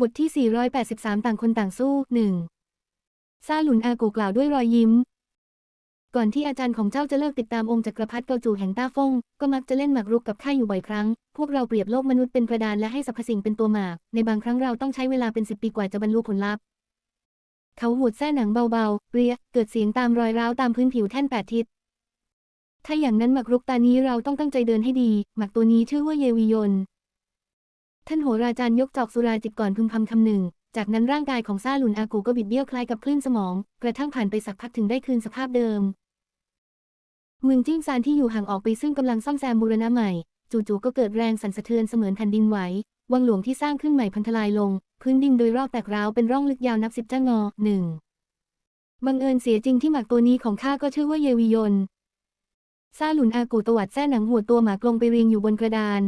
บทที่ 483 ต่างคนต่างสู้หนึ่งซาหลุนอากูกล่าวด้วยรอยยิ้ม ก่อนที่อาจารย์ของเจ้าจะเลิกติดตามองค์จักรพรรดิเกาจูแห่งต้าฟง ก็มักจะเล่นหมากรุกกับข้าอยู่บ่อยครั้ง พวกเราเปรียบโลกมนุษย์เป็นกระดานและให้สรรพสิ่งเป็นตัวหมาก ในบางครั้งเราต้องใช้เวลาเป็นสิบปีกว่าจะบรรลุผลลัพธ์ เขาหูดแส้หนังเบาๆ เรียเกิดเสียงตามรอยร้าวตามพื้นผิวแท่นแปดทิศ ถ้าอย่างนั้นหมากรุกตานี้เราต้องตั้งใจเดินให้ดี หมากตัวนี้ชื่อว่าเยวิยน ท่านโหราจารย์ยกจอกสุราจิบก่อนพึมพำคำหนึ่ง จากนั้นร่างกายของซาหลุนอากูก็บิดเบี้ยวคล้ายกับคลื่นสมอง กระทั่งผ่านไปสักพักถึงได้คืนสภาพเดิม เมืองจิ้งซานที่อยู่ห่างออกไปซึ่งกำลังซ่อมแซมบูรณะใหม่ จู่ๆก็เกิดแรงสั่นสะเทือนเสมือนแผ่นดินไหว วังหลวงที่สร้างขึ้นใหม่พังทลายลง พื้นดินโดยรอบแตกร้าวเป็นร่องลึกยาวนับสิบจ้างอหนึ่งบังเอิญเสียจริงที่หมากตัวนี้ของข้าก็ชื่อว่าเยวิยนซาหลุนอากูตวัดแส้หนังหัวตัวหมากลงไปเรียงอยู่บนกระดาน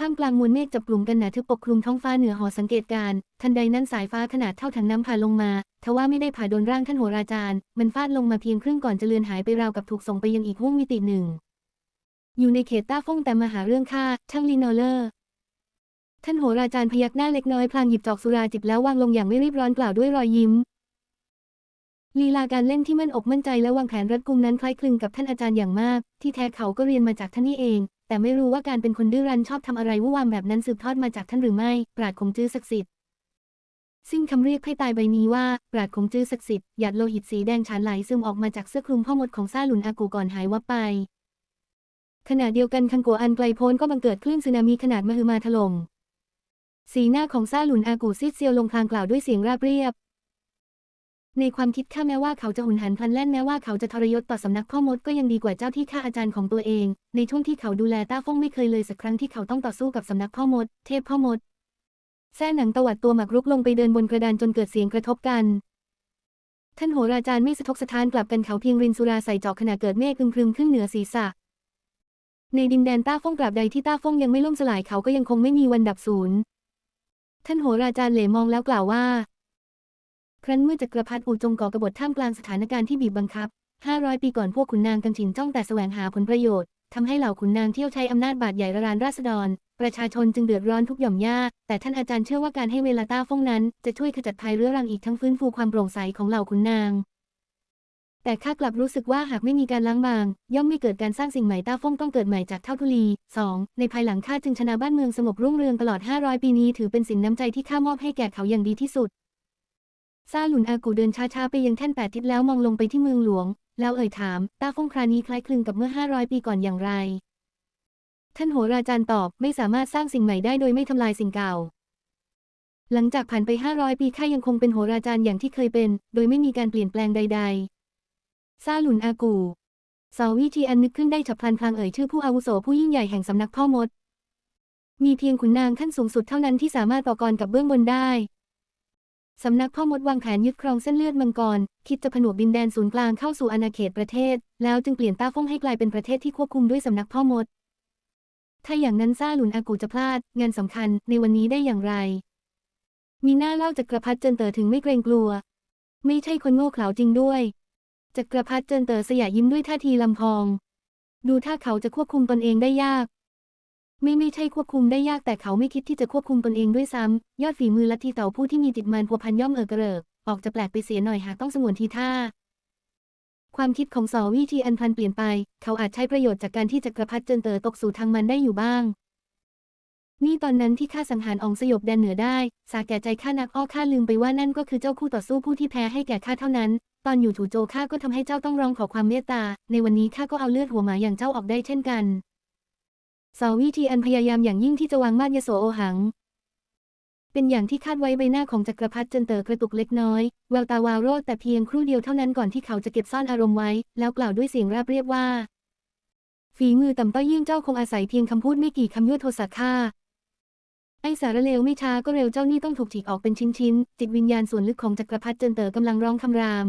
ท่ามกลางมวลเมฆจับกลุ่มกันหนาทึบปกคลุมท้องฟ้าเหนือหอสังเกตการ ทันใดนั้นสายฟ้าขนาดเท่าถังน้ำผ่าลงมา ทว่าไม่ได้ผ่าโดนร่างท่านโหราจารย์ มันฟาดลงมาเพียงครึ่งก่อนจะเลือนหายไปราวกับถูกส่งไปยังอีกห้วงมิติหนึ่ง อยู่ในเขตต้าฟงแต่มาหาเรื่องฆ่าช่างลีนอเลอร์ ท่านโหราจารย์พยักหน้าเล็กน้อยพลางหยิบจอกสุราจิบแล้ววางลงอย่างไม่รีบร้อนกล่าวด้วยรอยยิ้มลีลาการเล่นที่มั่นอกมั่นใจและวางแผนรัดกุมนั้นคล้ายคลึงกับท่านอาจารย์อย่างมาก ที่แท้เขาก็เรียนมาจากท่านนี่เอง แต่ไม่รู้ว่าการเป็นคนดื้อรั้นชอบทำอะไรวุ่นวามแบบนั้นสืบทอดมาจากท่านหรือไม่ ปราดคงจื้อศักดิ์สิทธิ์ซึ่งคำเรียกให้ตายใบนี้ว่า ปราดคงจื้อศักดิ์สิทธิ์หยาดโลหิตสีแดงฉานไหลซึมออกมาจากเสื้อคลุมพ่อมดของซาหลุนอากูก่อนหายวับไป ขณะเดียวกันคังกัวอันไกลโพ้นก็บังเกิดคลื่นสึนามิขนาดมหึมาถล่มสีหน้าของซาหลุนอากูซีดเซียวลงพลางกล่าวด้วยเสียงราบเรียบ ในความคิดข้าแม้ว่าเขาจะหุนหันพลันแล่นแม้ว่าเขาจะทรยศต่อสำนักพ่อมดก็ยังดีกว่าเจ้าที่ข้าอาจารย์ของตัวเอง ในช่วงที่เขาดูแลต้าฟงไม่เคยเลยสักครั้งที่เขาต้องต่อสู้กับสำนักพ่อมด เทพพ่อมดแซ่หนังตวัดตัวหมักรุกลงไปเดินบนกระดานจนเกิดเสียงกระทบกัน ท่านโหราจารย์ไม่สะทกสะท้านกลับกันเขาเพียงรินสุราใส่จอกขณะเกิดเมฆอึมครึมขึ้นเหนือศีรษะ ในดินแดนต้าฟงกราบใดที่ต้าฟงยังไม่ล่มสลายเขาก็ยังคงไม่มีวันดับสูญท่านโหราจารย์เหลมองแล้วกล่าวว่า ครั้นเมื่อจักรพรรดิอูจงก่อกบฏท่ามกลางสถานการณ์ที่บีบบังคับ 500 ปีก่อนพวกขุนนางกังฉินจ้องแต่แสวงหาผลประโยชน์ทำให้เหล่าขุนนางเที่ยวใช้อำนาจบาดใหญ่ระรานราษฎร ประชาชนจึงเดือดร้อนทุกหย่อมย่า แต่ท่านอาจารย์เชื่อว่าการให้เวลาต้าฟงนั้น จะช่วยขจัดภัยเรื้อรังอีกทั้งฟื้นฟูความโปร่งใสของเหล่าขุนนาง แต่ข้ากลับรู้สึกว่าหากไม่มีการล้างบาง ย่อมไม่เกิดการสร้างสิ่งใหม่ต้าฟงต้องเกิดใหม่จากเท่าทุลี 2. ในภายหลังข้าจึงชนะบ้านเมืองสงบรุ่งเรืองตลอด 500 ปีนี้ถือเป็นสินน้ำใจที่ข้ามอบให้แก่เขาอย่างดีที่สุด ซาหลุนอากูเดินช้าๆไปยังแท่นแปดทิศแล้วมองลงไปที่เมืองหลวง แล้วเอ่ยถาม ตาฟงครานี้คล้ายคลึงกับเมื่อ 500 ปีก่อนอย่างไร ท่านโหราจารย์ตอบไม่สามารถสร้างสิ่งใหม่ได้โดยไม่ทำลายสิ่งเก่า หลังจากผ่านไป 500 ปีข้ายังคงเป็นโหราจารย์อย่างที่เคยเป็น โดยไม่มีการเปลี่ยนแปลงใด ๆซาหลุนอากูสาวิธีอันนึกขึ้นได้ฉับพลันพลางเอ่ยชื่อผู้อาวุโสผู้ยิ่งใหญ่แห่งสำนักพ่อมด มีเพียงขุนนางท่านสูงสุดเท่านั้นที่สามารถต่อกรกับเบื้องบนได้ สำนักพ่อมดวางแผนยึดครองเส้นเลือดมังกร คิดจะผนวกดินแดนศูนย์กลางเข้าสู่อาณาเขตประเทศ แล้วจึงเปลี่ยนต้าฟงให้กลายเป็นประเทศที่ควบคุมด้วยสำนักพ่อมด ถ้าอย่างนั้นซ่าหลุนอากูจะพลาด งานสำคัญในวันนี้ได้อย่างไร มีหน้าเล่าจักรพรรดิเจินเต๋อถึงไม่เกรงกลัว ไม่ใช่คนโง่เขลาจริงด้วย จักรพรรดิเจินเต๋อสยะยิ้มด้วยท่าทีลำพอง ดูถ้าเขาจะควบคุมตนเองได้ยาก ไม่ไม่ใช่ควบคุมได้ยากแต่เขาไม่คิดที่จะควบคุมตนเองด้วยซ้ำ ยอดฝีมือลัทธิเต่าผู้ที่มีจิตมันพัวพันย่อมเออกระเริก ออกจะแปลกไปเสียหน่อยหากต้องสงวนทีท่า ความคิดของสอวิธีอันพันเปลี่ยนไป เขาอาจใช้ประโยชน์จากการที่จักรพรรดิเจินเต๋อตกสู่ทางมันได้อยู่บ้าง นี่ตอนนั้นที่ข้าสังหารองสยบแดนเหนือได้ สาแก่ใจข้านักอ้อข้าลืมไปว่านั่นก็คือเจ้าคู่ต่อสู้ผู้ที่แพ้ให้แก่ข้าเท่านั้น ตอนอยู่ถูโจข้าก็ทำให้เจ้าต้องร้องขอความเมตตา ในวันนี้ข้าก็เอาเลือดหัวหมาอย่างเจ้าออกได้เช่นกัน สาวิธีอันพยายามอย่างยิ่งที่จะวางมาดยโสโอหัง เป็นอย่างที่คาดไว้ใบหน้าของจักรพรรดิเจินเต๋อกระตุกเล็กน้อย แววตาวาวโรดแต่เพียงครู่เดียวเท่านั้นก่อนที่เขาจะเก็บซ่อนอารมณ์ไว้ แล้วกล่าวด้วยเสียงราบเรียบว่า ฝีมือต่ำต้อยยิ่งเจ้าคงอาศัยเพียงคำพูดไม่กี่คำยั่วโทสะข้าไอ้สารเลวไม่ช้าก็เร็วเจ้านี่ต้องถูกฉีกออกเป็นชิ้นๆ จิตวิญญาณส่วนลึกของจักรพรรดิเจินเต๋อกำลังร้องคำราม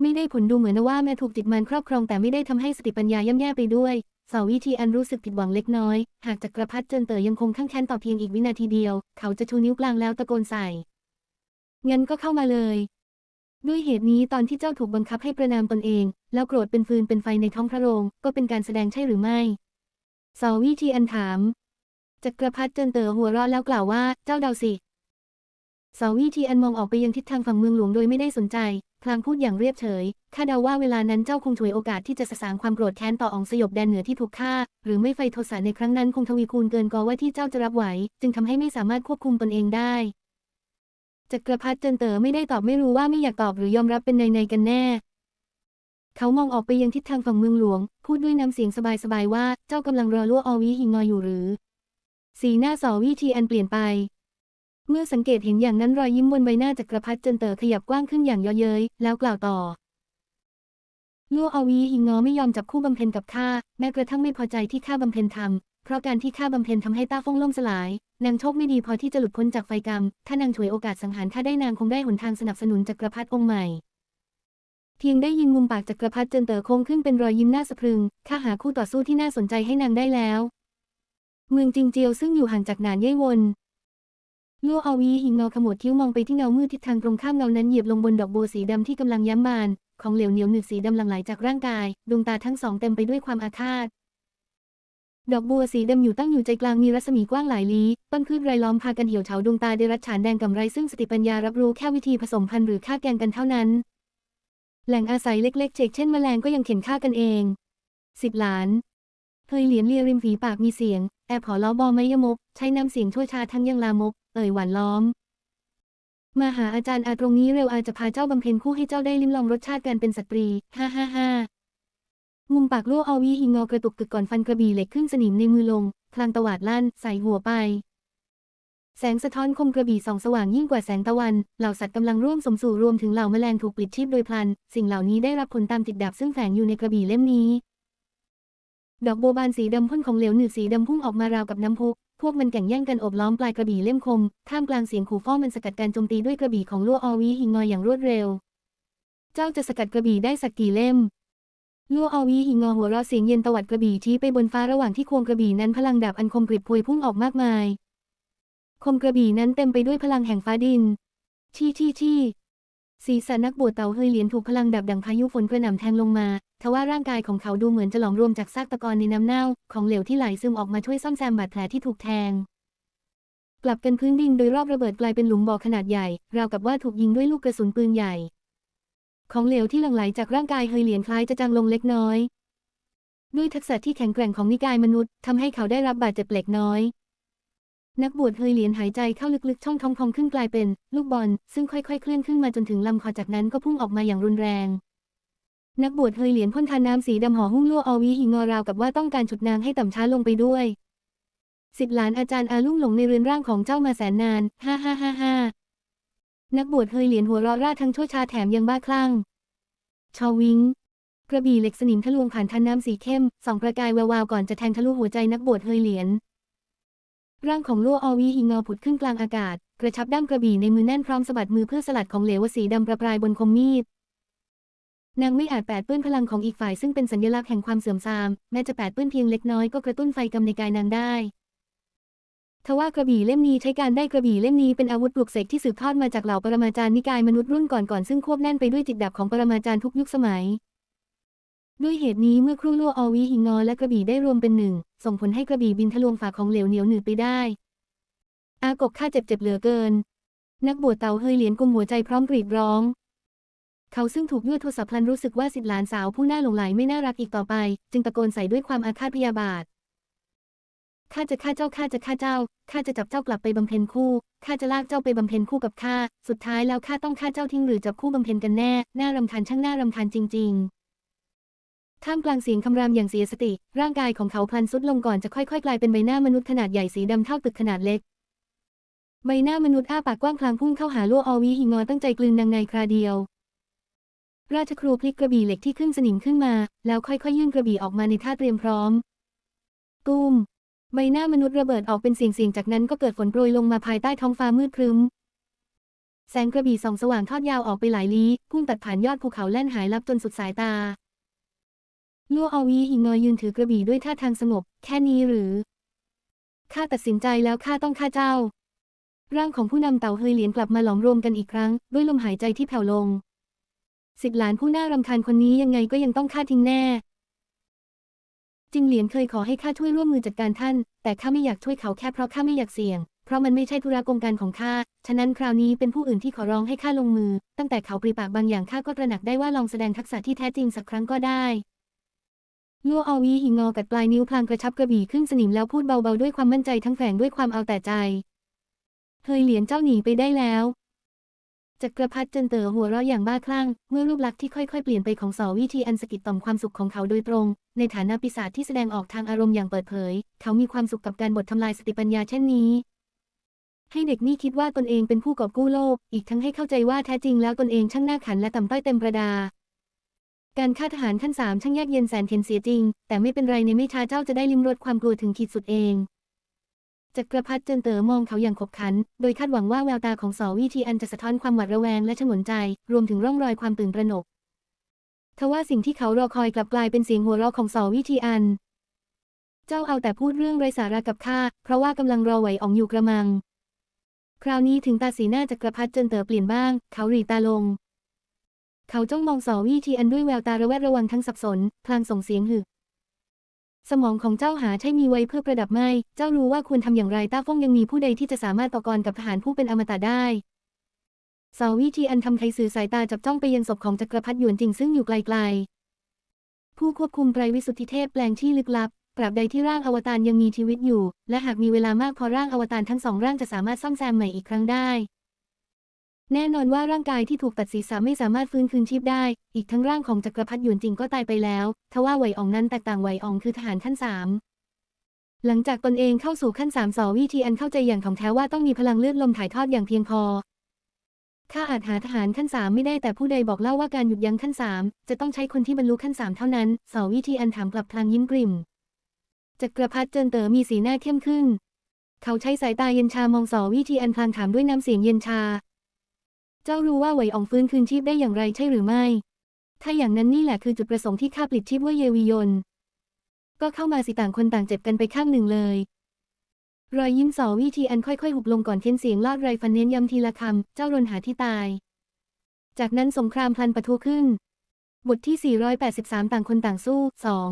ไม่ได้ผลดูเหมือนว่าแม้ถูกจิตมันครอบครองแต่ไม่ได้ทำให้สติปัญญาย่ำแย่ไปด้วย สาวิธีอันรู้สึกผิดหวังเล็กน้อย หากจักรพรรดิเจินเต๋อยังคงข้างแค้นต่อเพียงอีกวินาทีเดียว เขาจะชูนิ้วกลางแล้วตะโกนใส่งั้นก็เข้ามาเลย ด้วยเหตุนี้ตอนที่เจ้าถูกบังคับให้ประนามตนเอง แล้วโกรธเป็นฟืนเป็นไฟในท้องพระโรง ก็เป็นการแสดงใช่หรือไม่สาวิธีอันถาม จักรพรรดิเจินเต๋อหัวเราะแล้วกล่าวว่า เจ้าเดาสิสาวีทีอันมองออกไปยังทิศทางฝั่งเมืองหลวงโดยไม่ได้สนใจ พลางพูดอย่างเรียบเฉย ข้าเดาว่าเวลานั้นเจ้าคงฉวยโอกาสที่จะสะสางความโกรธแค้นต่อองสยบแดนเหนือที่ถูกฆ่า หรือไม่ไฟโทสะในครั้งนั้นคงทวีคูณเกินกว่าว่าที่เจ้าจะรับไหว จึงทำให้ไม่สามารถควบคุมตนเองได้จักรพรรดิเจินเต๋อไม่ได้ตอบไม่รู้ว่าไม่อยากตอบหรือยอมรับเป็นในในกันแน่ เขามองออกไปยังทิศทางฝั่งเมืองหลวง พูดด้วยน้ำเสียงสบายๆว่าเจ้ากำลังรอลั่วอวีหิงงออยู่หรือ สีหน้าสอวีทีอันเปลี่ยนไป เมื่อสังเกตเห็นอย่างนั้นรอยยิ้มบนใบหน้าจักรพรรดิเจินเต๋อขยับกว้างขึ้นอย่างเยาะเย้ยแล้วกล่าวต่อ ลั่วอวีหิงงอไม่ยอมจับคู่บำเพ็ญกับข้าแม้กระทั่งไม่พอใจที่ข้าบำเพ็ญทำเพราะการที่ข้าบำเพ็ญทำให้ต้าฟงล่มสลาย นางโชคไม่ดีพอที่จะหลุดพ้นจากไฟกรรม ถ้านางฉวยโอกาสสังหารข้าได้นางคงได้หนทางสนับสนุนจักรพรรดิองค์ใหม่ เพียงได้ยินมุมปากจักรพรรดิเจินเต๋อโค้งขึ้นเป็นรอยยิ้มหน่าสะพรึง ข้าหาคู่ต่อสู้ที่น่าสนใจให้นางได้แล้ว เมืองจิงเจียวซึ่งอยู่ห่างจากหนานเย่วนลั่วอวีหิงเงาขมวดคิ้วมองไปที่เงามืดทิศทางตรงข้ามเงานั้นเหยียบลงบนดอกบัวสีดำที่กำลังย้ำบาน ของเหลวเหนียวหนึบสีดำหลั่งไหลจากร่างกาย ดวงตาทั้งสองเต็มไปด้วยความอาฆาต ดอกบัวสีดำอยู่ตั้งอยู่ใจกลางมีรัศมีกว้างหลายลี้ ต้นพืชรายล้อมพากันเหี่ยวเฉาดวงตาเดรัจฉานแดงกำไรซึ่งสติปัญญารับรู้แค่วิธีผสมพันธุ์หรือฆ่าแกงกันเท่านั้น แหล่งอาศัยเล็ก ๆ เชกเช่นแมลงก็ยังเข็นฆ่ากันเองสิบหลานเฮยเหลียนเลียริมฝีปากมีเสียง แอบขอล้อบอไมยมก ใช้น้ำเสียงชั่วชาทั้งยังลามก เอ่ยหวานล้อม มาหาอาจารย์อาตรงนี้เร็วอาจจะพาเจ้าบำเพ็ญคู่ให้เจ้าได้ลิ้มลองรสชาติการเป็นสตรี ฮ่าฮ่าฮ่ามุมปากลั่เอาวีหิงงอกระตุกกึกก่อนฟันกระบี่เหล็กขึ้นสนิมในมือลง พลางตวาดลั่น ใส่หัวไป แสงสะท้อนคมกระบี่ส่องสว่างยิ่งกว่าแสงตะวัน เหล่าสัตว์กำลังร่วมสมสู่รวมถึงเหล่าแมลงถูกปลิดชีพโดยพลัน สิ่งเหล่านี้ได้รับผลตามติดดับซึ่งแฝงอยู่ในกระบี่เล่มนี้ ดอกโบบานสีดำพ่นของเหลวหนืดสีดำพุ่งออกมาราวกับน้ำพุ พวกมันแข่งแย่งกันอบล้อมปลายกระบี่เล่มคม ท่ามกลางเสียงขู่ฟ้อมันสกัดการโจมตีด้วยกระบี่ของลัวอวีหิงงอยอย่างรวดเร็ว เจ้าจะสกัดกระบี่ได้สักกี่เล่มลัวอวีหิงงอหัวเราะเสียงเย็นตวัดกระบี่ชี้ไปบนฟ้าระหว่างที่ควงกระบี่นั้นพลังดาบอันคมกริบพวยพุ่งออกมากมาย คมกระบี่นั้นเต็มไปด้วยพลังแห่งฟ้าดินที่ที่ที่ ศีรษะนักบวชเตาเฮยเหรียญถูกพลังดับดังพายุฝนกระหน่ำแทงลงมา ทว่าร่างกายของเขาดูเหมือนจะหลอมรวมจากซากตะกอนในน้ำเน่า ของเหลวที่ไหลซึมออกมาช่วยซ่อมแซมบาดแผลที่ถูกแทง กลับกันพื้นดินโดยรอบระเบิดกลายเป็นหลุมบ่อขนาดใหญ่ ราวกับว่าถูกยิงด้วยลูกกระสุนปืนใหญ่ ของเหลวที่หลั่งไหลจากร่างกายเฮยเหรียญคล้ายจะจางลงเล็กน้อย ด้วยทักษะที่แข็งแกร่งของนิกายมนุษย์ทำให้เขาได้รับบาดเจ็บเล็กน้อย นักบวชเฮยเหรียญหายใจเข้าลึกๆ ช่องท้องพองขึ้นกลายเป็น ลูกบอล ซึ่งค่อยๆ เคลื่อนขึ้นมาจนถึงลำคอจากนั้นก็พุ่งออกมาอย่างรุนแรง นักบวชเฮยเหรียญพ่นทานน้ำสีดำห่อหุ้มลั่วอวีหิงอราวกับว่าต้องการฉุดนางให้ต่ำช้าลงไปด้วยสิทธิหลานอาจารย์อาลุ่งหลงในเรือนร่างของเจ้ามาแสนนานฮ่าฮ่าฮ่าฮ่านักบวชเฮยเหรียญหัวเราะร่าทั้งชั่วชาแถมยังบ้าคลั่ง ชอวิงกระบี่เหล็กสนิมทะลวงผ่านทันน้ำสีเข้มส่องประกายแวววาวก่อนจะแทงทะลุหัวใจนักบวชเฮยเหรียญ ร่างของลั่วอวีหิงเงาผุดขึ้นกลางอากาศ กระชับด้ามกระบี่ในมือแน่นพร้อมสะบัดมือเพื่อสลัดของเหลวสีดำประปรายบนคมมีดนางไม่อาจแปดเปื้อนพลังของอีกฝ่ายซึ่งเป็นสัญลักษณ์แห่งความเสื่อมทราม แม้จะแปดเปื้อนเพียงเล็กน้อยก็กระตุ้นไฟกำในกายนางได้ทว่ากระบี่เล่มนี้ใช้การได้กระบี่เล่มนี้เป็นอาวุธปลุกเสกที่สืบทอดมาจากเหล่าปรมาจารย์นิกายมนุษย์รุ่นก่อนๆซึ่งควบแน่นไปด้วยจิตดับของปรมาจารย์ทุกยุคสมัย ด้วยเหตุนี้เมื่อครู่ลั่วอวีหิงงอและกระบี่ได้รวมเป็นหนึ่ง ส่งผลให้กระบี่บินทะลวงฝาของเหลวเหนียวหนืดไปได้ อากบข้าเจ็บเจ็บเหลือเกิน นักบวชเต่าเฮยเหรียญกุมหัวใจพร้อมกรีดร้อง เขาซึ่งถูกยั่วโทสะพลันรู้สึกว่าสิทธิหลานสาวผู้น่าหลงใหลไม่น่ารักอีกต่อไป จึงตะโกนใส่ด้วยความอาฆาตพยาบาทข้าจะฆ่าเจ้าข้าจะฆ่าเจ้าข้าจะจับเจ้ากลับไปบำเพ็ญคู่ข้าจะลากเจ้าไปบำเพ็ญคู่กับข้า สุดท้ายแล้วข้าต้องฆ่าเจ้าทิ้งหรือจับคู่บำเพ็ญกันแน่ น่ารำคาญช่างน่ารำคาญจริง ๆ ท่ามกลางเสียงคำรามอย่างเสียสติ ร่างกายของเขาพลันสุดลงก่อนจะค่อยๆ กลายเป็นใบหน้ามนุษย์ขนาดใหญ่สีดำเท่าตึกขนาดเล็ก ใบหน้ามนุษย์อ้าปากกว้างพลางพุ่งเข้าหาลั่วอวีหิงงอตั้งใจกลืนนางในคราเดียว ราชครูพลิกกระบี่เหล็กที่ขึ้นสนิมขึ้นมา แล้วค่อยๆ ยื่นกระบี่ออกมาในท่าเตรียมพร้อมตูมใบหน้ามนุษย์ระเบิดออกเป็นเสียงๆ จากนั้นก็เกิดฝนโปรยลงมาภายใต้ท้องฟ้ามืดครึ้มแสงกระบี่ส่องสว่างทอดยาวออกไปหลายลี้ พุ่งตัดผ่านยอดภูเขาแล่นหายลับจนสุดสายตา ลั่วอวีหิงงอยืนถือกระบี่ด้วยท่าทางสงบ แค่นี้หรือ ข้าตัดสินใจแล้วข้าต้องฆ่าเจ้า ร่างของผู้นำเต่าเฮยเหรียญกลับมาหลอมรวมกันอีกครั้ง ด้วยลมหายใจที่แผ่วลง สิทธิหลานผู้น่ารำคาญคนนี้ยังไงก็ยังต้องฆ่าทิ้งแน่ จิงเหลียนเคยขอให้ข้าช่วยร่วมมือจัดการท่าน แต่ข้าไม่อยากช่วยเขาแค่เพราะข้าไม่อยากเสี่ยง เพราะมันไม่ใช่ธุระกงการของข้า ฉะนั้นคราวนี้เป็นผู้อื่นที่ขอร้องให้ข้าลงมือ ตั้งแต่เขาปรีปากบางอย่างข้าก็ตระหนักได้ว่าลองแสดงทักษะที่แท้จริงสักครั้งก็ได้ ลัวอวีหิงงอกัดปลายนิ้วพลางกระชับกระบี่ขึ้นสนิมแล้วพูดเบาๆด้วยความมั่นใจทั้งแฝงด้วยความเอาแต่ใจ เฮยเหลียนเจ้าหนีไปได้แล้วจักรพรรดิเจินเต๋อหัวเราะอย่างบ้าคลั่ง เมื่อรูปลักษณ์ที่ค่อยๆ เปลี่ยนไปของสอวิธีอันสกิดต่อมความสุขของเขาโดยตรง ในฐานะปีศาจที่แสดงออกทางอารมณ์อย่างเปิดเผย เขามีความสุขกับการบททำลายสติปัญญาเช่นนี้ ให้เด็กนี่คิดว่าตนเองเป็นผู้กอบกู้โลก อีกทั้งให้เข้าใจว่าแท้จริงแล้วตนเองช่างหน่าขันและต่ำต้อยเต็มประดา การฆ่าทหารขั้นสามช่างยากเย็นแสนเข็ญเสียจริง แต่ไม่เป็นไรในไม่ช้าเจ้าจะได้ลิ้มรสความกลัวถึงขีดสุดเองจักรพรรดิเจินเต๋อมองเขาอย่างขบขัน โดยคาดหวังว่าแววตาของสอวิทีอันจะสะท้อนความหวาดระแวงและฉงนใจ รวมถึงร่องรอยความตื่นตระหนก ทว่าสิ่งที่เขารอคอยกลับกลายเป็นเสียงหัวเราะของสอวิทีอัน เจ้าเอาแต่พูดเรื่องไร้สาระกับข้า เพราะว่ากำลังรอไหวอ่องอยู่กระมัง คราวนี้ถึงตาสีหน้าจักรพรรดิเจินเต๋อเปลี่ยนบ้าง เขาหรีตาลง เขาจ้องมองสอวิทีอันด้วยแววตาระแวดระวังทั้งสับสน พลางส่งเสียงหึสมองของเจ้าหาใช่มีไว้เพื่อประดับไม่ เจ้ารู้ว่าควรทำอย่างไรต้าฟงยังมีผู้ใดที่จะสามารถต่อกรกับทหารผู้เป็นอมตะได้สาวิธีอันทำไทสื่อสายตาจับจ้องไปยังศพของจักรพรรดิหยวนจริงซึ่งอยู่ไกลๆ ผู้ควบคุมไตรวิสุทธิเทพแปลงที่ลึกลับ ปราบใดที่ร่างอวตารยังมีชีวิตอยู่ และหากมีเวลามากพอร่างอวตารทั้งสองร่างจะสามารถซ่อมแซมใหม่อีกครั้งได้ แน่นอนว่าร่างกายที่ถูกตัดศีรษะไม่สามารถฟื้นคืนชีพได้ อีกทั้งร่างของจักรพรรดิหยวนจิงก็ตายไปแล้ว ทว่าไหวอองนั้นแตกต่างไหวอองคือทหารขั้นสามหลังจากตนเองเข้าสู่ขั้นสามสอวิธีอันเข้าใจอย่างถ่องแท้ว่าต้องมีพลังเลือดลมถ่ายทอดอย่างเพียงพอ ข้าอาจหาทหารขั้นสามไม่ได้แต่ผู้ใดบอกเล่าว่าการหยุดยั้งขั้นสามจะต้องใช้คนที่บรรลุขั้นสามเท่านั้นสอวิธีอันถามกลับพลางยิ้มกริ่ม จักรพรรดิเจินเต๋อมีสีหน้าเข้มขึ้น เขาใช้สายตาเย็นชามองสอวิธีอันพลางถามด้วยน้ำเสียงเย็นชา เจ้ารู้ว่าไหวอองฟื้นคืนชีพได้อย่างไรใช่หรือไม่ ถ้าอย่างนั้นนี่แหละคือจุดประสงค์ที่ข้าปลิดชีพว่าเยวียน ก็เข้ามาสิต่างคนต่างเจ็บกันไปข้างหนึ่งเลย รอยยิ้มสอวิธีอันค่อยๆ หุบลงก่อนเทียนเสียงลอดไรฟันเน้นย้ำทีละคำ เจ้ารนหาที่ตาย จากนั้นสงครามพลันปะทุขึ้น บทที่ 483 ต่างคนต่างสู้สอง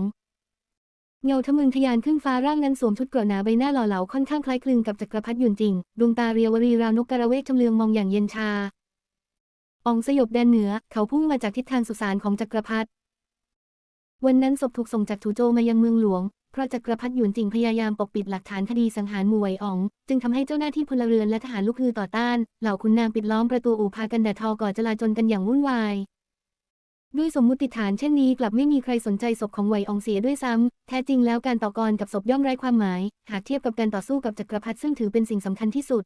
เงาทะมึงทยานขึ้นฟ้าร่างนั้นสวมชุดเกราะหนาใบหน้าหล่อเหลาค่อนข้างคล้ายคลึงกับจักรพรรดิยุนจริง ดวงตาเรียววรีราวนกกระเวกชำเลืองมองอย่างเย็นชา องสยบแดนเหนือ เขาพุ่งมาจากทิศทางสุสานของจักรพรรดิ วันนั้นศพถูกส่งจากถูโจมายังเมืองหลวง เพราะจักรพรรดิหยวนจิงพยายามปกปิดหลักฐานคดีสังหารหมู่ไวออง จึงทำให้เจ้าหน้าที่พลเรือนและทหารลุกฮือต่อต้าน เหล่าขุนนางปิดล้อมประตูอู่พากันแดดทอก่อจลาจลกันอย่างวุ่นวาย ด้วยสมมุติฐานเช่นนี้กลับไม่มีใครสนใจศพของไหวอองเสียด้วยซ้ำแท้จริงแล้วการต่อกรกับศพย่อมไร้ความหมาย หากเทียบกับการต่อสู้กับจักรพรรดิซึ่งถือเป็นสิ่งสำคัญที่สุด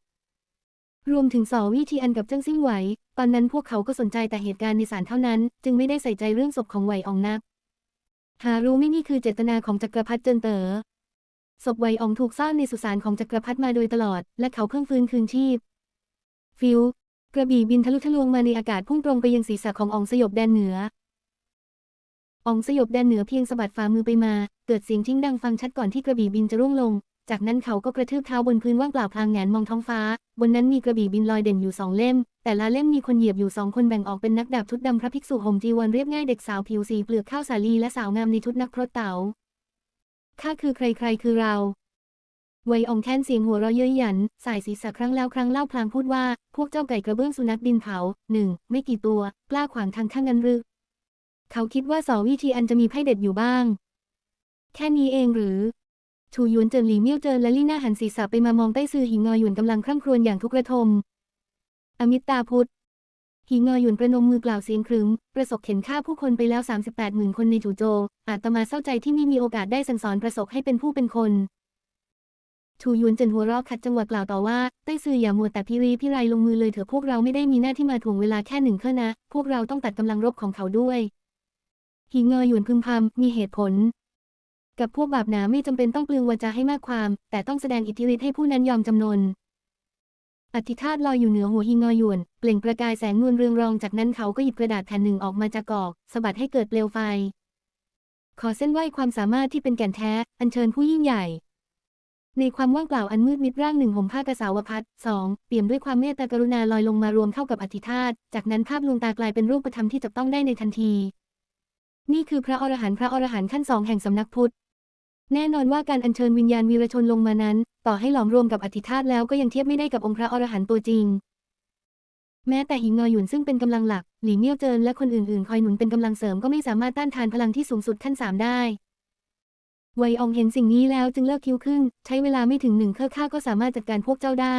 รวมถึงสอวิธีอันกับเจิ้งซิ่งไหว ตอนนั้นพวกเขาก็สนใจแต่เหตุการณ์ในศาลเท่านั้น จึงไม่ได้ใส่ใจเรื่องศพของไหวอองนัก หารู้ไม่นี่คือเจตนาของจักรพรรดิเจินเตอ๋อศพไหวอองถูกซ่อนในสุสานของจักรพรรดิมาโดยตลอด และเขาเพิ่งฟื้นคืนชีพ ฟิว กระบี่บินทะลุทะลวงมาในอากาศพุ่งตรงไปยังศีรษะของอองสยบแดนเหนืออองสยบแดนเหนือเพียงสะบัดฝ่ามือไปมา เกิดเสียงทิ้งดังฟังชัดก่อนที่กระบี่บินจะร่วงลง จากนั้นเขาก็กระทืบเท้าบนพื้นว่างเปล่าพลางแงนมองท้องฟ้า บนนั้นมีกระบี่บินลอยเด่นอยู่สองเล่ม แต่ละเล่มมีคนเหยียบอยู่สองคนแบ่งออกเป็นนักดาบชุดดำพระภิกษุห่มจีวรเรียบง่ายเด็กสาวผิวสีเปลือกข้าวสาลีและสาวงามในชุดนักพรตเต๋าข้าคือใครใครคือเราไวองแค้นเสียงหัวเราะเย้ยหยัน สายศีรษะครั้งแล้วครั้งเล่าพลางพูดว่า พวกเจ้าไก่กระเบื้องสุนัขดินเผาหนึ่งไม่กี่ตัว กล้าขวางทางข้างนั้นหรือเขาคิดว่าสอวิธีอันจะมีไพ่เด็ดอยู่บ้าง แค่นี้เองหรือ ชูหยวนเจินหลีเมี่ยวเจินและลี่หน้าหันศีรษะไปมามองใต้ซือหิงงอหยวนกำลังคร่ำครวญอย่างทุกระทม อมิตตาพุทธหิงงอหยวนประนมมือกล่าวเสียงครึ้ม ประสบเข็นฆ่าผู้คนไปแล้ว 38หมื่นคนในจู่โจ อาตมาเศร้าใจที่ไม่มีโอกาสได้สั่งสอนประสบให้เป็นผู้เป็นคนชูยวนเจินหัวเราะขัดจังหวะกล่าวต่อว่าใต้ซืออย่ามัวแต่พิรีพิไรลงมือเลยเถอะพวกเราไม่ได้มีหน้าที่มาถ่วงเวลาแค่หนึ่งเคอนะ พวกเราต้องตัดกำลังรบของเขาด้วยหิงงอหยวนพึมพำมีเหตุผล กับพวกบาปหนาไม่จำเป็นต้องเปลืองวาจาให้มากความ แต่ต้องแสดงอิทธิฤทธิ์ให้ผู้นั้นยอมจำนนอธิธาตลอยอยู่เหนือหัวหิงงอหยวน เปล่งประกายแสงนวลเรืองรองจากนั้นเขาก็หยิบกระดาษแผ่นหนึ่งออกมาจากกอกสะบัดให้เกิดเปลวไฟ ขอเส้นไหวความสามารถที่เป็นแก่นแท้ อัญเชิญผู้ยิ่งใหญ่ ในความว่างเปล่าอันมืดมิดร่างหนึ่งห่มผ้ากระสาวพัดสองเปี่ยมด้วยความเมตตากรุณาลอยลงมารวมเข้ากับอธิธาตจากนั้นภาพลวงตากลายเป็นรูปธรรมที่จับต้องได้ในทันที นี่คือพระอรหันต์พระอรหันต์ขั้นสองแห่งสำนักพุทธ แน่นอนว่าการอัญเชิญวิญญาณวีรชนลงมานั้น ต่อให้หลอมรวมกับอธิธาตแล้วก็ยังเทียบไม่ได้กับองค์พระอรหันต์ตัวจริง แม้แต่หิงงอหยุนซึ่งเป็นกำลังหลัก หลี่เมี่ยวเจินและคนอื่นๆ คอยหนุนเป็นกำลังเสริมก็ไม่สามารถต้านทานพลังที่สูงสุดขั้นสามได้ไวอองเห็นสิ่งนี้แล้วจึงเลิกคิ้วขึ้น ใช้เวลาไม่ถึงหนึ่งเครือข้าก็สามารถจัดการพวกเจ้าได้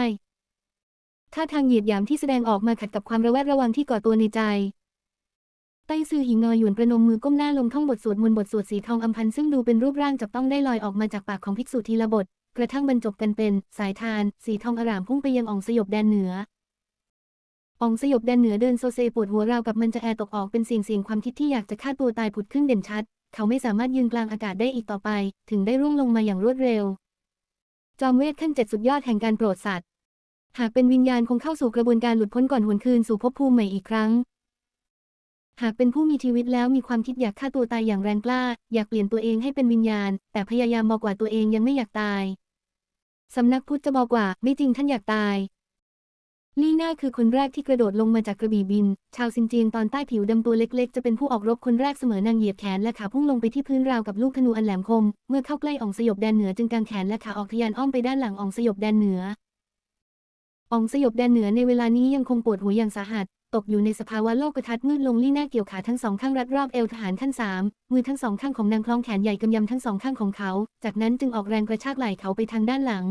ท่าทางเหยียดหยามที่แสดงออกมาขัดกับความระแวดระวังที่ก่อตัวในใจ ไต้ซือหิงงอหยวนประนมมือก้มหน้าลงท่องบทสวดมนต์บทสวดสีทองอำพันซึ่งดูเป็นรูปร่างจับต้องได้ลอยออกมาจากปากของภิกษุทีละบท กระทั่งบรรจบกันเป็น สายทาน สีทองอร่ามพุ่งไปยังอ่องสยบแดนเหนืออ่องสยบแดนเหนือเดินโซเซปวดหัวราวกับมันจะแอร์ตกออกเป็นเสียงเสียงความคิดที่อยากจะฆ่าตัวตายผุดขึ้นเด่นชัด เขาไม่สามารถยืนกลางอากาศได้อีกต่อไป ถึงได้ร่วงลงมาอย่างรวดเร็ว จอมเวทขั้นเจ็ดสุดยอดแห่งการโปรดสัตว์หากเป็นวิญญาณคงเข้าสู่กระบวนการหลุดพ้นก่อนหวนคืนสู่ภพภูมิใหม่อีกครั้ง หากเป็นผู้มีชีวิตแล้วมีความคิดอยากฆ่าตัวตายอย่างแรงกล้า อยากเปลี่ยนตัวเองให้เป็นวิญญาณ แต่พยายามบอกว่าตัวเองยังไม่อยากตาย สำนักพุทธจะบอกว่าไม่จริงท่านอยากตาย ลี่น่าคือคนแรกที่กระโดดลงมาจากกระบี่บิน ชาวซินเจียงตอนใต้ผิวดำตัวเล็กๆ จะเป็นผู้ออกรบคนแรกเสมอนางเหยียบแขนและขาพุ่งลงไปที่พื้นราวกับลูกธนูอันแหลมคม เมื่อเข้าใกล้อ่องสยบแดนเหนือจึงกางแขนและขาออกทะยานอ้อมไปด้านหลังอ่องสยบแดนเหนืออองสยบแดนเหนือในเวลานี้ยังคงปวดหัวอย่างสาหัส ตกอยู่ในสภาวะโลกทัศน์มืดลงลี่หน้าเกี่ยวขาทั้งสองข้างรัดรอบเอวทหารขั้นสามมือทั้งสองข้างของนางคล้องแขนใหญ่กำยำทั้งสองข้างของเขา จากนั้นจึงออกแรงกระชากไหล่เขาไปทางด้านหลัง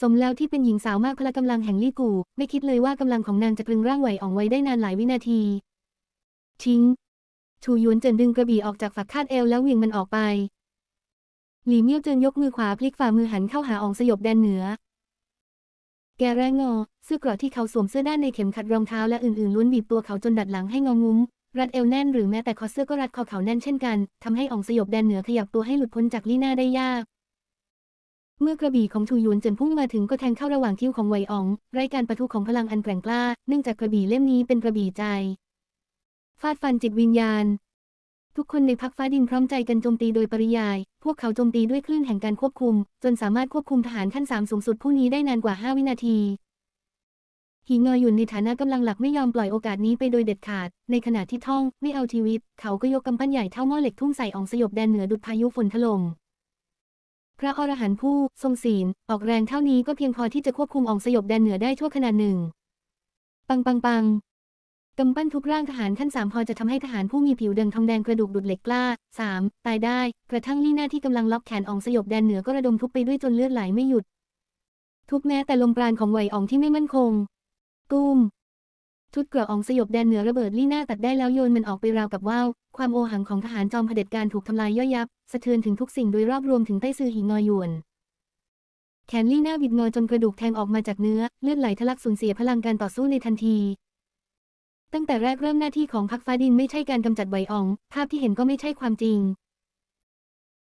สมแล้วที่เป็นหญิงสาวมากพละกำลังแห่งลี่กูไม่คิดเลยว่ากำลังของนางจะตรึงร่างไหวอ่องไว้ได้นานหลายวินาที ทิ้งชูยวนเจินดึงกระบี่ออกจากฝักคาดเอวแล้วเหวี่ยงมันออกไป หลี่เมี่ยวเจินยกมือขวาพลิกฝ่ามือหันเข้าหาอองสยบแดนเหนือ แกแรงงอเสื้อกราะที่เขาสวมเสื้อด้านในเข็มขัดรองเท้าและอื่นๆล้วนบีบตัวเขาจนดัดหลังให้งองุ้ม รัดเอวแน่นหรือแม้แต่คอเสื้อก็รัดคอเขาแน่นเช่นกันทำให้อองสยบแดนเหนือขยับตัวให้หลุดพ้นจากลี่หน้าได้ยากเมื่อกระบี่ของชูหยวนเจินพุ่งมาถึงก็แทงเข้าระหว่างคิ้วของไวอองไร้การประทุของพลังอันแกร่งกล้า เนื่องจากกระบี่เล่มนี้เป็นกระบี่ใจ ฟาดฟันจิตวิญญาณ ทุกคนในพักฟ้าดินพร้อมใจกันโจมตีโดยปริยาย พวกเขาโจมตีด้วยคลื่นแห่งการควบคุม จนสามารถควบคุมทหารขั้นสามสูงสุดผู้นี้ได้นานกว่า 5 วินาทีหิงอหยุนในฐานะกำลังหลักไม่ยอมปล่อยโอกาสนี้ไปโดยเด็ดขาด ในขณะที่ท่องไม่เอาชีวิต เขาก็ยกกำปั้นใหญ่เท่าหม้อเหล็กทุ่งใส่อองสยบแดนเหนือดุดพายุฝนถล่ม พระอรหันต์ผู้ทรงศีลออกแรงเท่านี้ก็เพียงพอที่จะควบคุมอองสยบแดนเหนือได้ชั่วขณะหนึ่ง ปังปังปัง กำปั้นทุกร่างทหารขั้นสามพอจะทำให้ทหารผู้มีผิวแดงทองแดงกระดูกดุดเหล็กกล้าสามตายได้ กระทั่งลี่หน้าที่กำลังล็อกแขนอองสยบแดนเหนือก็ระดมทุบไปด้วยจนเลือดไหลไม่หยุด ทุบแม้แต่ลมปราณของไหวอองที่ไม่มั่นคง ตุ้มชุดเกราะอองสยบแดนเหนือระเบิดลี่หน้าตัดได้แล้วโยนมันออกไปราวกับว่าวความโอหังของทหารจอมเผด็จการถูกทำลายย่อยยับ สะเทือนถึงทุกสิ่งโดยรอบรวมถึงใต้ซือหิงอยวนแขนลี่หน้าบิดงอจนกระดูกแทงออกมาจากเนื้อ เลือดไหลทะลักสูญเสียพลังการต่อสู้ในทันที ตั้งแต่แรกเริ่มหน้าที่ของพักฟ้าดินไม่ใช่การกำจัดไหวออง ภาพที่เห็นก็ไม่ใช่ความจริง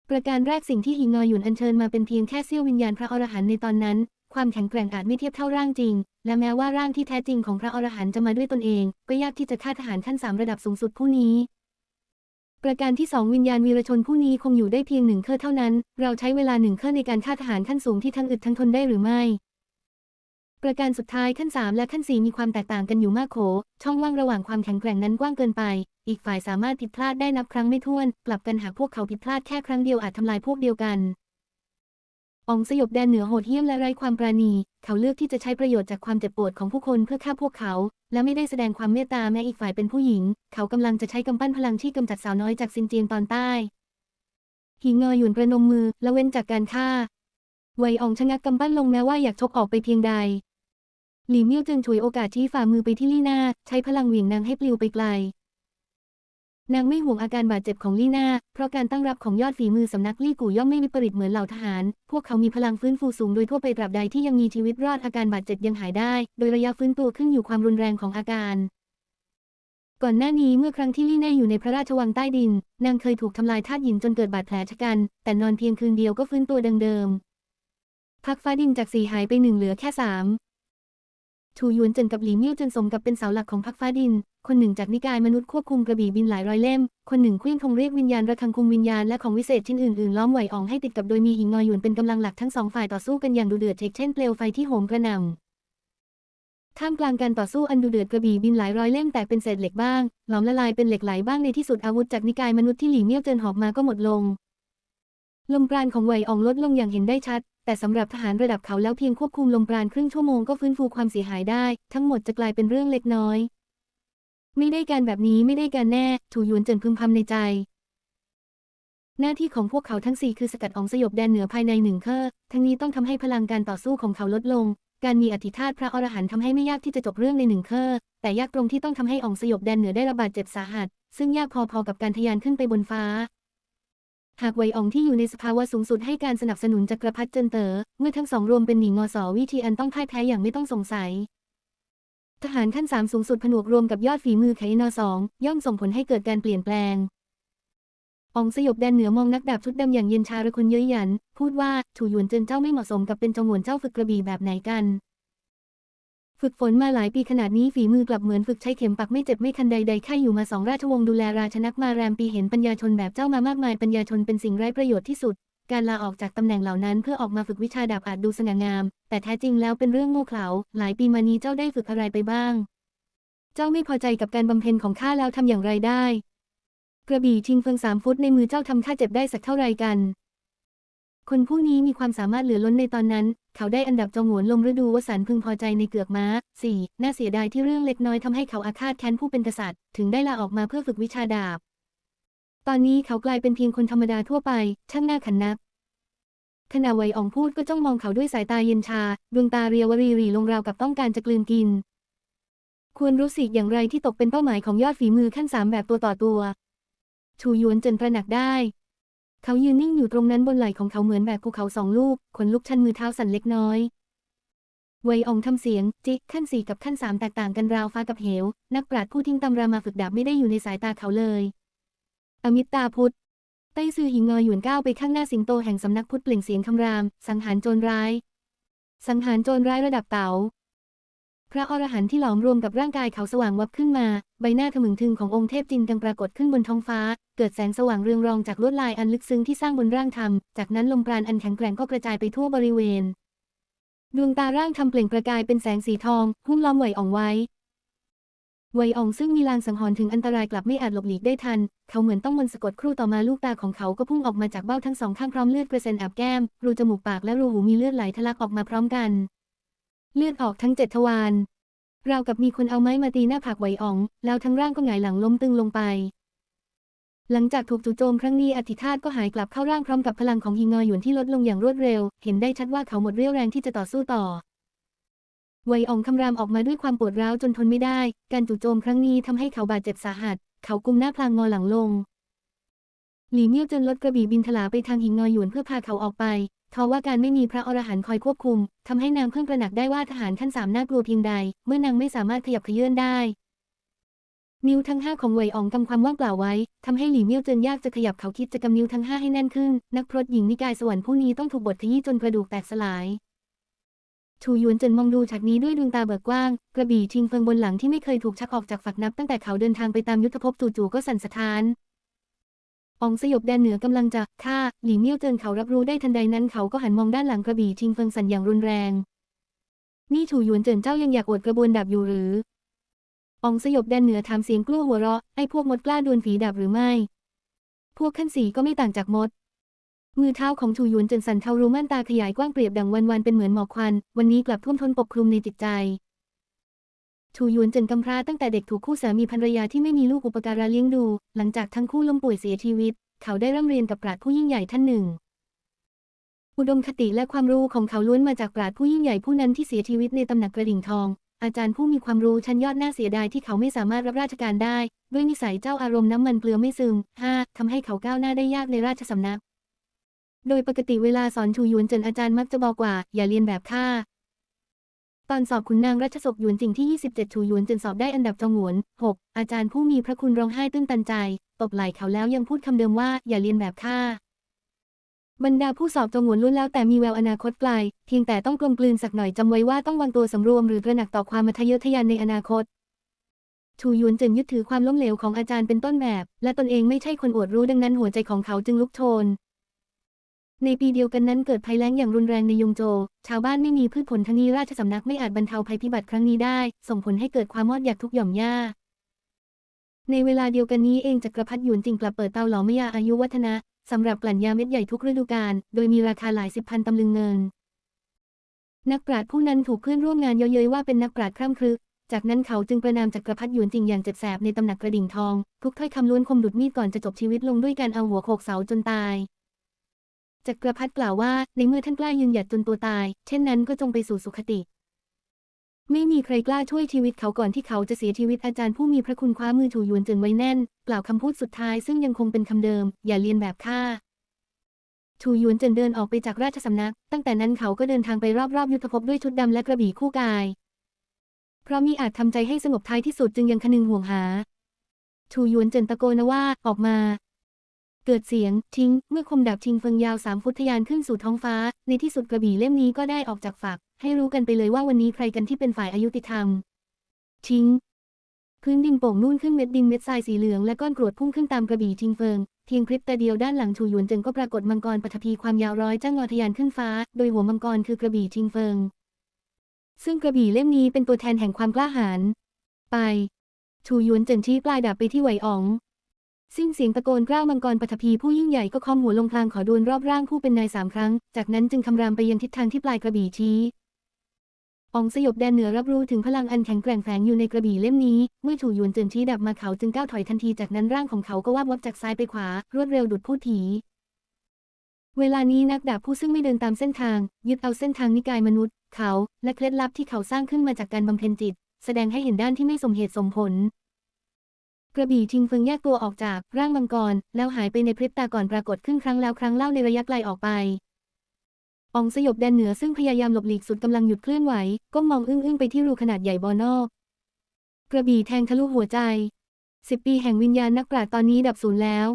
ประการแรกสิ่งที่หิงอยหยุนอัญเชิญมาเป็นเพียงแค่เสี้ยววิญญาณพระอรหันต์ในตอนนั้น ความแข็งแกร่งอาจไม่เทียบเท่าร่างจริง และแม้ว่าร่างที่แท้จริงของพระอรหันต์จะมาด้วยตนเอง ก็ยากที่จะฆ่าทหารขั้นสามระดับสูงสุดผู้นี้ ประการที่สองวิญญาณวีรชนผู้นี้คงอยู่ได้เพียงหนึ่งเครื่อเท่านั้น เราใช้เวลาหนึ่งเครื่อในการฆ่าทหารขั้นสูงที่ทั้งอึดทั้งทนได้หรือไม่ ประการสุดท้ายขั้นสามและขั้นสี่มีความแตกต่างกันอยู่มากโข ช่องว่างระหว่างความแข็งแกร่งนั้นกว้างเกินไป อีกฝ่ายสามารถผิดพลาดได้นับครั้งไม่ถ้วน กลับกันหากพวกเขาผิดพลาดแค่ครั้งเดียวอาจทำลายพวกเดียวกัน องสยบแดนเหนือโหดเหี้ยมและไร้ความปราณี เขาเลือกที่จะใช้ประโยชน์จากความเจ็บปวดของผู้คนเพื่อฆ่าพวกเขา และไม่ได้แสดงความเมตตาแม้อีกฝ่ายเป็นผู้หญิง เขากำลังจะใช้กำปั้นพลังที่กำจัดสาวน้อยจากซินเจียงตอนใต้ หิงเงอหยุนประนมมือและเว้นจากการฆ่าไวอองชะงักกำปั้นลงแม้ว่าอยากชกออกไปเพียงใด หลี่เมี่ยวจึงฉวยโอกาสชี้ฝ่ามือไปที่ลี่นาใช้พลังเหวี่ยงนางให้ปลิวไปไกล นางไม่ห่วงอาการบาดเจ็บของลี่นาเพราะการตั้งรับของยอดฝีมือสำนักลี่กู่ย่อมไม่วิปริตเหมือนเหล่าทหาร พวกเขามีพลังฟื้นฟูสูงโดยทั่วไปตราบใดที่ยังมีชีวิตรอดอาการบาดเจ็บยังหายได้ โดยระยะฟื้นตัวขึ้นอยู่ความรุนแรงของอาการก่อนหน้านี้เมื่อครั้งที่ลี่น่าอยู่ในพระราชวังใต้ดิน นางเคยถูกทำลายธาตุหินจนเกิดบาดแผลชะกัน แต่นอนเพียงคืนเดียวก็ฟื้นตัวดังเดิม พักฟ้าดินจากสี่หายไปหนึ่งเหลือแค่สาม ชูหยวนเจินกับหลีมี่วเจินสมกับเป็นเสาหลักของพรรคฟ้าดิน คนหนึ่งจากนิกายมนุษย์ควบคุมกระบี่บินหลายร้อยเล่ม คนหนึ่งเคลื่องธงเรียกวิญญาณระฆังคุมวิญญาณและของวิเศษชิ้นอื่นๆล้อมไหวอ่องให้ติดกับโดยมีหิงงอยหยวนเป็นกำลังหลักทั้งสองฝ่ายต่อสู้กันอย่างดุเดือดเชกเช่นเปลวไฟที่โหมกระหน่ำท่ามกลางการต่อสู้อันดุเดือดกระบี่บินหลายร้อยเล่มแตกเป็นเศษเหล็กบ้าง หลอมละลายเป็นเหล็กไหลบ้างในที่สุดอาวุธจากนิกายมนุษย์ที่หลีเมี่ยวเจินหอบมาก็หมดลง ลมปราณของไหวอองลดลงอย่างเห็นได้ชัดแต่สำหรับทหารระดับเขาแล้วเพียงควบคุมลมปราณครึ่งชั่วโมงก็ฟื้นฟูความเสียหายได้ ทั้งหมดจะกลายเป็นเรื่องเล็กน้อย ไม่ได้การแบบนี้ไม่ได้การแน่ ถูหยวนเจินพึมพำในใจ หน้าที่ของพวกเขาทั้งสี่คือสกัดอองสยบแดนเหนือภายในหนึ่งเคอทั้งนี้ต้องทำให้พลังการต่อสู้ของเขาลดลง การมีอธิธาตพระอรหันต์ทำให้ไม่ยากที่จะจบเรื่องในหนึ่งเคอแต่ยากตรงที่ต้องทำให้อองสยบแดนเหนือได้ระบาดเจ็บสาหัส ซึ่งยากพอๆกับการทะยานขึ้นไปบนฟ้า หากไวอองที่อยู่ในสภาวะสูงสุดให้การสนับสนุนจักรพรรดิเจินเตอ๋อเมื่อทั้งสองรวมเป็นหนีงอสอวิธีอันต้องพ่ายแพ้อย่างไม่ต้องสงสัย ทหารขั้นสามสูงสุดผนวกรวมกับยอดฝีมือไขนอสองย่อมส่งผลให้เกิดการเปลี่ยนแปลงอองสยบแดนเหนือมองนักดาบชุดดำอย่างเย็นชาระคนเย้ยหยัน พูดว่าถูหยวนเจินเจ้าไม่เหมาะสมกับเป็นจงหวนเจ้าฝึกกระบี่แบบไหนกัน ฝึกฝนมาหลายปีขนาดนี้ฝีมือกลับเหมือนฝึกใช้เข็มปักไม่เจ็บไม่คันใดๆแค่อยู่มาสองราชวงศ์ดูแลราชนักมาแรมปีเห็นปัญญาชนแบบเจ้ามามากมายปัญญาชนเป็นสิ่งไร้ประโยชน์ที่สุด การลาออกจากตำแหน่งเหล่านั้นเพื่อออกมาฝึกวิชาดาบอาจดูสง่างาม แต่แท้จริงแล้วเป็นเรื่องโง่เขลาหลายปีมานี้เจ้าได้ฝึกอะไรไปบ้าง เจ้าไม่พอใจกับการบำเพ็ญของข้าแล้วทำอย่างไรได้ กระบี่ชิงเฟิงสามฟุตในมือเจ้าทำข้าเจ็บได้สักเท่าไรกัน คนผู้นี้มีความสามารถเหลือล้นในตอนนั้น เขาได้อันดับจงหวนลมฤดูวสันพึงพอใจในเกือกม้า 4. น่าเสียดายที่เรื่องเล็กน้อยทำให้เขาอาฆาตแค้นผู้เป็นกษัตริย์ ถึงได้ลาออกมาเพื่อฝึกวิชาดาบ ตอนนี้เขากลายเป็นเพียงคนธรรมดาทั่วไป ช่างน่าขันนักขณะไวอองพูดก็จ้องมองเขาด้วยสายตาเย็นชา ดวงตาเรียวรีรีลงราวกับต้องการจะกลืนกิน ควรรู้สึกอย่างไรที่ตกเป็นเป้าหมายของยอดฝีมือขั้นสามแบบตัวต่อตัว ชูยวนจนตระหนักได้ เขายืนนิ่งอยู่ตรงนั้นบนไหล่ของเขาเหมือนแบกภูเขาสองลูก ขนลุกชันมือเท้าสั่นเล็กน้อยไวอองทำเสียง จิกขั้นสี่กับขั้นสามแตกต่างกันราวฟ้ากับเหว นักปราชญ์ผู้ทิ้งตำรามาฝึกดาบไม่ได้อยู่ในสายตาเขาเลย อมิตตาพุทธไต้ซือหิงงอหยวนก้าวไปข้างหน้าสิงโตแห่งสำนักพุทธเปล่งเสียงคำราม สังหารโจรร้าย สังหารโจรร้ายระดับเต๋า พระอรหันต์ที่หลอมรวมกับร่างกายเขาสว่างวับขึ้นมา ใบหน้าถมึงทึงขององค์เทพจินกังปรากฏขึ้นบนท้องฟ้า เกิดแสงสว่างเรืองรองจากลวดลายอันลึกซึ้งที่สร้างบนร่างธรรม จากนั้นลมปราณอันแข็งแกร่งก็กระจายไปทั่วบริเวณ ดวงตาร่างทำเปล่งประกายเป็นแสงสีทอง หุ้มล้อมไหวอ่องไว้ไหวอ่องซึ่งมีลางสังหรณ์ถึงอันตรายกลับไม่อาจหลบหลีกได้ทัน เขาเหมือนต้องมนสะกดครู่ต่อมาลูกตาของเขาก็พุ่งออกมาจากเบ้าทั้งสองข้างพร้อมเลือดกระเซ็นอาบแก้ม รูจมูกปากและรูหูมีเลือดไหลทะลักออกมาพร้อมกัน เลือดออกทั้งเจ็ดทวารราวกับมีคนเอาไม้มาตีหน้าผากไหวอ่อง แล้วทั้งร่างก็หงายหลังล้มตึงลงไป หลังจากถูกจู่โจมครั้งนี้อธิธาตก็หายกลับเข้าร่างพร้อมกับพลังของฮิงงอหยวนที่ลดลงอย่างรวดเร็ว เห็นได้ชัดว่าเขาหมดเรี่ยวแรงที่จะต่อสู้ต่อไวอ่องคำรามออกมาด้วยความปวดร้าวจนทนไม่ได้ การจู่โจมครั้งนี้ทำให้เขาบาดเจ็บสาหัส เขากุมหน้าพลางงอหลังลง หลีเมี่ยวจนลดกระบี่บินทลาไปทางหิงงอหยวนเพื่อพาเขาออกไป ทว่าการไม่มีพระอรหันต์คอยควบคุมทำให้นางเพิ่งตระหนักได้ว่าทหารขั้นสามน่ากลัวเพียงใด เมื่อนางไม่สามารถขยับเขยื่อนได้ นิ้วทั้งห้าของเวยอองกำความว่างเปล่าไว้ทำให้หลี่เมี่ยวเจินยากจะขยับเขาคิดจะกำนิ้วทั้งห้าให้แน่นขึ้น นักพรตหญิงนิกายสวรรค์ผู้นี้ต้องถูกบดขยี้จนกระดูกแตกสลายชูหยวนเจินมองดูฉากนี้ด้วยดวงตาเบิกกว้าง กระบี่ชิงเฟิงบนหลังที่ไม่เคยถูกชักออกจากฝักนับตั้งแต่เขาเดินทางไปตามยุทธภพจู่ๆก็สั่นสะท้าน อองสยบแดนเหนือกำลังจะฆ่าหลี่เมี่ยวเจินเขารับรู้ได้ทันใดนั้นเขาก็หันมองด้านหลังกระบี่ชิงเฟิงสันอย่างรุนแรง นี่ชูหยวนเจินเจ้ายังอยากอวดกระบวนดาบอยู่หรืออองสยบแดนเหนือถามเสียงกลัวหัวเราะไอ้พวกมดกล้าดวลฝีดาบหรือไม่ พวกขั้นสีก็ไม่ต่างจากมด มือเท้าของชูหยวนเจินสันเทารูม่านตาขยายกว้างเปรียบดังวันวันเป็นเหมือนหมอกควัน วันนี้กลับท่วมท้นปกคลุมในจิตใจ ชูหยวนเจินกำพร้าตั้งแต่เด็กถูกคู่สามีภรรยาที่ไม่มีลูกอุปการะเลี้ยงดู หลังจากทั้งคู่ล้มป่วยเสียชีวิต เขาได้ร่ำเรียนกับปราชญ์ผู้ยิ่งใหญ่ท่านหนึ่ง อุดมคติและความรู้ของเขาล้วนมาจากปราชญ์ผู้ยิ่งใหญ่ผู้นั้นที่เสียชีวิตในตำหนักกระดิ่งทอง อาจารย์ผู้มีความรู้ชั้นยอดน่าเสียดายที่เขาไม่สามารถรับราชการได้ ด้วยนิสัยเจ้าอารมณ์น้ำมันเปลือไม่ซึม 5. ทำให้เขาก้าวหน้าได้ยากในราชสำนักโดยปกติเวลาสอนชูยวนเจินอาจารย์มักจะบอกว่า อย่าเรียนแบบข้า ตอนสอบขุนนางรัชศกหยวนจริงที่ 27ชูหยวนเจินสอบได้อันดับจองหวน 6. อาจารย์ผู้มีพระคุณร้องไห้ตื้นตันใจ ตบไหล่เขาแล้วยังพูดคำเดิมว่าอย่าเรียนแบบข้าบรรดาผู้สอบจงหวนล้วนแล้วแต่มีแววอนาคตไกล เพียงแต่ต้องกลมกลืนสักหน่อยจำไว้ว่าต้องวางตัวสำรวมหรือตระหนักต่อความมัธยทะยานในอนาคตชูหยวนเจินยึดถือความล้มเหลวของอาจารย์เป็นต้นแบบ และตนเองไม่ใช่คนอวดรู้ดังนั้นหัวใจของเขาจึงลุกโชน ในปีเดียวกันนั้นเกิดภัยแล้งอย่างรุนแรงในยงโจ ชาวบ้านไม่มีพืชผลทั้งนี้ราชสำนักไม่อาจบรรเทาภัยพิบัติครั้งนี้ได้ ส่งผลให้เกิดความมอดอยากทุกหย่อมย่าในเวลาเดียวกันนี้เองจักรพรรดิหยวนจิงกลับเปิดเตาหลอมยาอายุวัฒนะสำหรับกลั่นยาเม็ดใหญ่ทุกฤดูกาล โดยมีราคาหลายสิบพันตำลึงเงิน นักปราชญ์ผู้นั้นถูกเพื่อนร่วมงานเยาะเย้ยว่าเป็นนักปราชญ์คร่ำครึก จากนั้นเขาจึงประนามจักรพรรดิหยวนจิงอย่างเจ็บแสบในตำหนักกระดิ่งทอง ทุกถ้อยคำล้วนคมดุดมีดก่อนจะจบชีวิตลงด้วยการเอาหัวโขกเสาจนตาย จักรพรรดิกล่าวว่า ในเมื่อท่านกล้ายืนหยัดจนตัวตาย เช่นนั้นก็จงไปสู่สุคติ ไม่มีใครกล้าช่วยชีวิตเขาก่อนที่เขาจะเสียชีวิตอาจารย์ผู้มีพระคุณคว้ามือถูยวนเจินไว้แน่น กล่าวคำพูดสุดท้ายซึ่งยังคงเป็นคำเดิม อย่าเลียนแบบข้าถูยวนเจินเดินออกไปจากราชสำนัก ตั้งแต่นั้นเขาก็เดินทางไปรอบๆยุทธภพด้วยชุดดำและกระบี่คู่กาย เพราะมีอาจทำใจให้สงบท้ายที่สุดจึงยังคนึงห่วงหาถูยวนเจินตะโกนว่าออกมา เกิดเสียง ทิ้ง เมื่อคมดาบชิงเฟิงยาวสามฟุตทยานขึ้นสู่ท้องฟ้า ในที่สุดกระบี่เล่มนี้ก็ได้ออกจากฝัก ให้รู้กันไปเลยว่าวันนี้ใครกันที่เป็นฝ่ายอายุติธรรม ทิ้ง พื้นดินโป่งนุ่นขึ้นเม็ดดินเม็ดทรายสีเหลืองและก้อนกรวดพุ่งขึ้นตามกระบี่ชิงเฟิงเพียงพริบตาเดียวด้านหลังชูหยวนเจิงก็ปรากฏมังกรปฐพีความยาวร้อยจ้างงอทยานขึ้นฟ้า โดยหัวมังกรคือกระบี่ชิงเฟิง ซึ่งกระบี่เล่มนี้เป็นตัวแทนแห่งความกล้าหาญไปชูหยวนเจิงชี้ปลายดาบไปที่ไหวอ๋อง สิ้นเสียงตะโกนกล้าวมังกรปฐพีผู้ยิ่งใหญ่ก็ค้อมหัวลงพลางขอดวลรอบร่างผู้เป็นนายสามครั้ง จากนั้นจึงคำรามไปยังทิศทางที่ปลายกระบี่ชี้อองสยบแดนเหนือรับรู้ถึงพลังอันแข็งแกร่งแฝงอยู่ในกระบี่เล่มนี้ เมื่อถูหยวนเจินชี้ดับมาเขาจึงก้าวถอยทันทีจากนั้นร่างของเขาก็วาบวับจากซ้ายไปขวา รวดเร็วดุดพูดผี เวลานี้นักดาบผู้ซึ่งไม่เดินตามเส้นทาง ยึดเอาเส้นทางนิกายมนุษย์ เขา และเคล็ดลับที่เขาสร้างขึ้นมาจากการบำเพ็ญจิต แสดงให้เห็นด้านที่ไม่สมเหตุสมผล กระบี่ชิงเฟิงแยกตัวออกจากร่างมังกร แล้วหายไปในพริบตาก่อนปรากฏขึ้นครั้งแล้วครั้งเล่าในระยะไกลออกไปอองสยบแดนเหนือซึ่งพยายามหลบหลีกสุดกำลังหยุดเคลื่อนไหวก้มมองอึ้งๆไปที่รูขนาดใหญ่บอนอก กระบี่แทงทะลุหัวใจสิบปีแห่งวิญญาณนักปราชญ์ตอนนี้ดับสูญแล้ว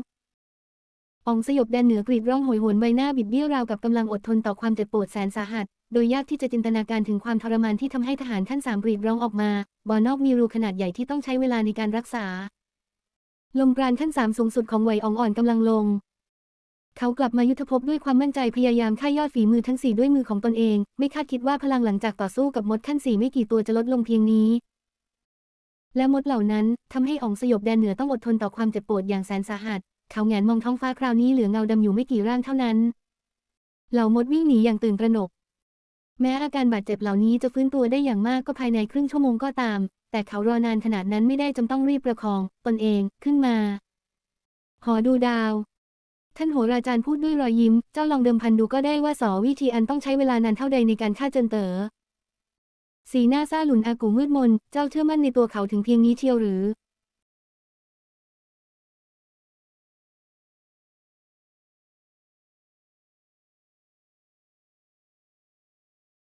อองสยบแดนเหนือกรีดร้องโหยหวนใบหน้าบิดเบี้ยวราวกับกำลังอดทนต่อความเจ็บปวดแสนสาหัส โดยยากที่จะจินตนาการถึงความทรมานที่ทำให้ทหารขั้นสามกรีดร้องออกมา บอนอกมีรูขนาดใหญ่ที่ต้องใช้เวลาในการรักษา ลมปราณขั้นสามสูงสุดของไหวอองอ่อนกำลังลง เขากลับมายุทธภพด้วยความมั่นใจพยายามฆ่ายอดฝีมือทั้งสี่ด้วยมือของตนเอง ไม่คาดคิดว่าพลังหลังจากต่อสู้กับมดขั้นสี่ไม่กี่ตัวจะลดลงเพียงนี้ และมดเหล่านั้นทำให้อองสยบแดนเหนือต้องอดทนต่อความเจ็บปวดอย่างแสนสาหัส เขาแงนมองท้องฟ้าคราวนี้เหลือเงาดำอยู่ไม่กี่ร่างเท่านั้น เหล่ามดวิ่งหนีอย่างตื่นตระหนก แม้อาการบาดเจ็บเหล่านี้จะฟื้นตัวได้อย่างมากก็ภายในครึ่งชั่วโมงก็ตาม แต่เขารอนานขนาดนั้นไม่ได้จำต้องรีบประคอง ตนเองขึ้นมาขอดูดาว ท่านโหราจารย์พูดด้วยรอยยิ้ม เจ้าลองเดิมพันดูก็ได้ว่าสอวิธีอันต้องใช้เวลานานเท่าใดในการฆ่าเจินเตอ๋อสีหน้าซาหลุนอากูมืดมน เจ้าเชื่อมั่นในตัวเขาถึงเพียงนี้เชียวหรือ